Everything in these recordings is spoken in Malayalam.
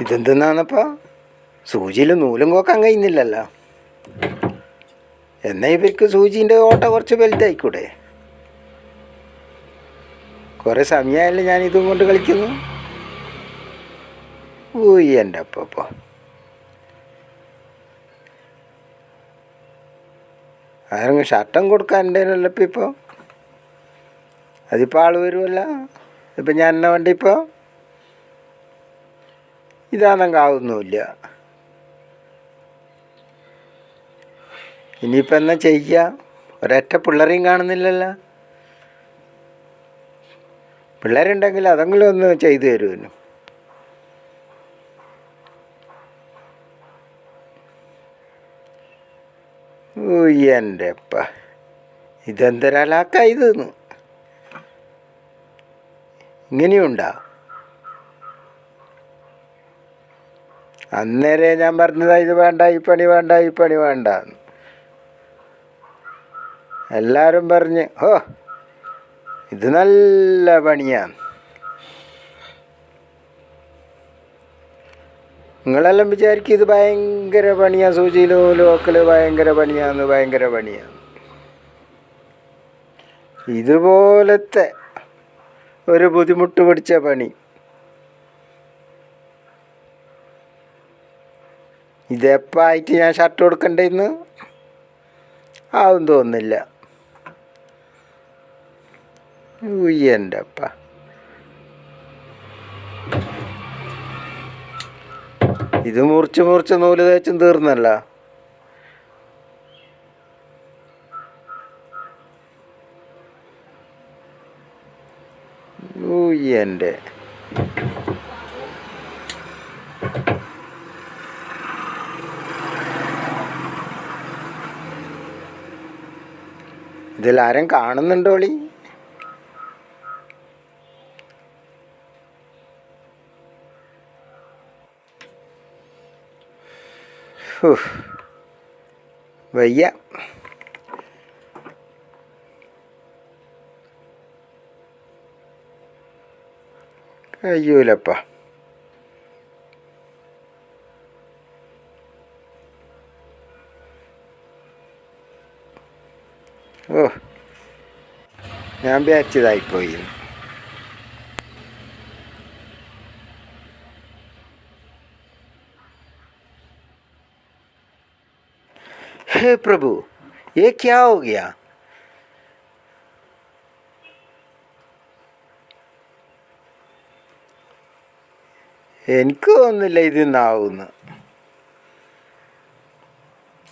ഇതെന്തെന്നാന്നപ്പോൾ സൂചിയിൽ നൂലും കോക്കാൻ കഴിയുന്നില്ലല്ലോ എന്നാ ഇവർക്ക് സൂചിന്റെ ഓട്ട കുറച്ച് വലുതായിക്കൂടെ? കുറേ സമയമായല്ലോ ഞാൻ ഇതും കൊണ്ട് കളിക്കുന്നു. ഊയ് എന്റെ അപ്പപ്പോൾ ആരെങ്കിലും ഷർട്ടം ഇപ്പം ഇപ്പോൾ അതിപ്പോൾ ആൾ വരുമല്ല ഇപ്പം ഞാൻ എന്നെ വണ്ടി ഇപ്പോൾ ഇതാണെങ്കിൽ ഇനിയിപ്പോൾ എന്നാ ചെയ്യുക ഒരൊറ്റ പിള്ളേരെയും കാണുന്നില്ലല്ലോ. പിള്ളേരുണ്ടെങ്കിൽ അതെങ്കിലും ഒന്ന് ചെയ്തു തരുമല്ലോ. എന്റെ അപ്പ ഇതെന്തൊരലാക്ക ഇതെന്ന്. ഇങ്ങനെയുണ്ടാ? അന്നേരെ ഞാൻ പറഞ്ഞതാ ഇത് വേണ്ട ഈ പണി വേണ്ട ഈ പണി വേണ്ട. എല്ലാവരും പറഞ്ഞ് ഓ ഇത് നല്ല പണിയാണ് നിങ്ങളെല്ലാം വിചാരിക്കും ഇത് ഭയങ്കര പണിയാ സൂചിയിലോ ലോക്കൽ ഭയങ്കര പണിയാന്ന് ഭയങ്കര പണിയാണ് ഇതുപോലത്തെ ഒരു ബുദ്ധിമുട്ട് പിടിച്ച പണി. ഇതെപ്പായിട്ട് ഞാൻ ഷർട്ട് കൊടുക്കണ്ടേന്ന് ആവും തോന്നുന്നില്ല. ഉയ്യന്റെ അപ്പ ഇത് മുറിച്ച് മുറിച്ച് നൂൽ തേച്ചും തീർന്നല്ല. ഉയ്യന്റെ. ഇതിൽ ആരും കാണുന്നുണ്ടോളി. വയ്യ കഴിയൂലപ്പ ഓ ഞാൻ വിചാരിച്ചതായിപ്പോയി हे प्रभु ये क्या हो गया എനിക്ക് തോന്നുന്നില്ല ഇതിന്നാവുന്നു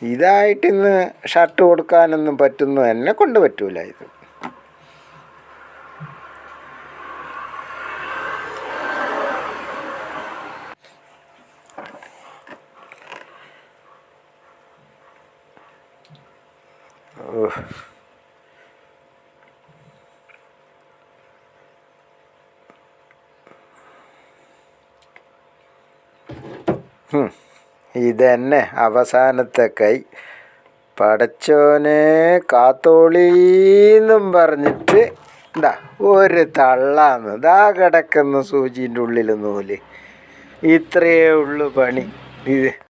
ഇതായിട്ട് ഇന്ന് ഷർട്ട് കൊടുക്കാനൊന്നും പറ്റുന്നു. എന്നെ കൊണ്ട് പറ്റൂല ഇത്. Hmm. ഇതന്നെ അവസാനത്തെ കൈ. പടച്ചോനെ കാത്തോളീന്നും പറഞ്ഞിട്ട് എന്താ ഒരു തള്ളാന്ന്. ദാ കിടക്കുന്ന സൂചിന്റെ ഉള്ളിൽ നൂൽ. ഇത്രയേ ഉള്ളു പണി. ഇത്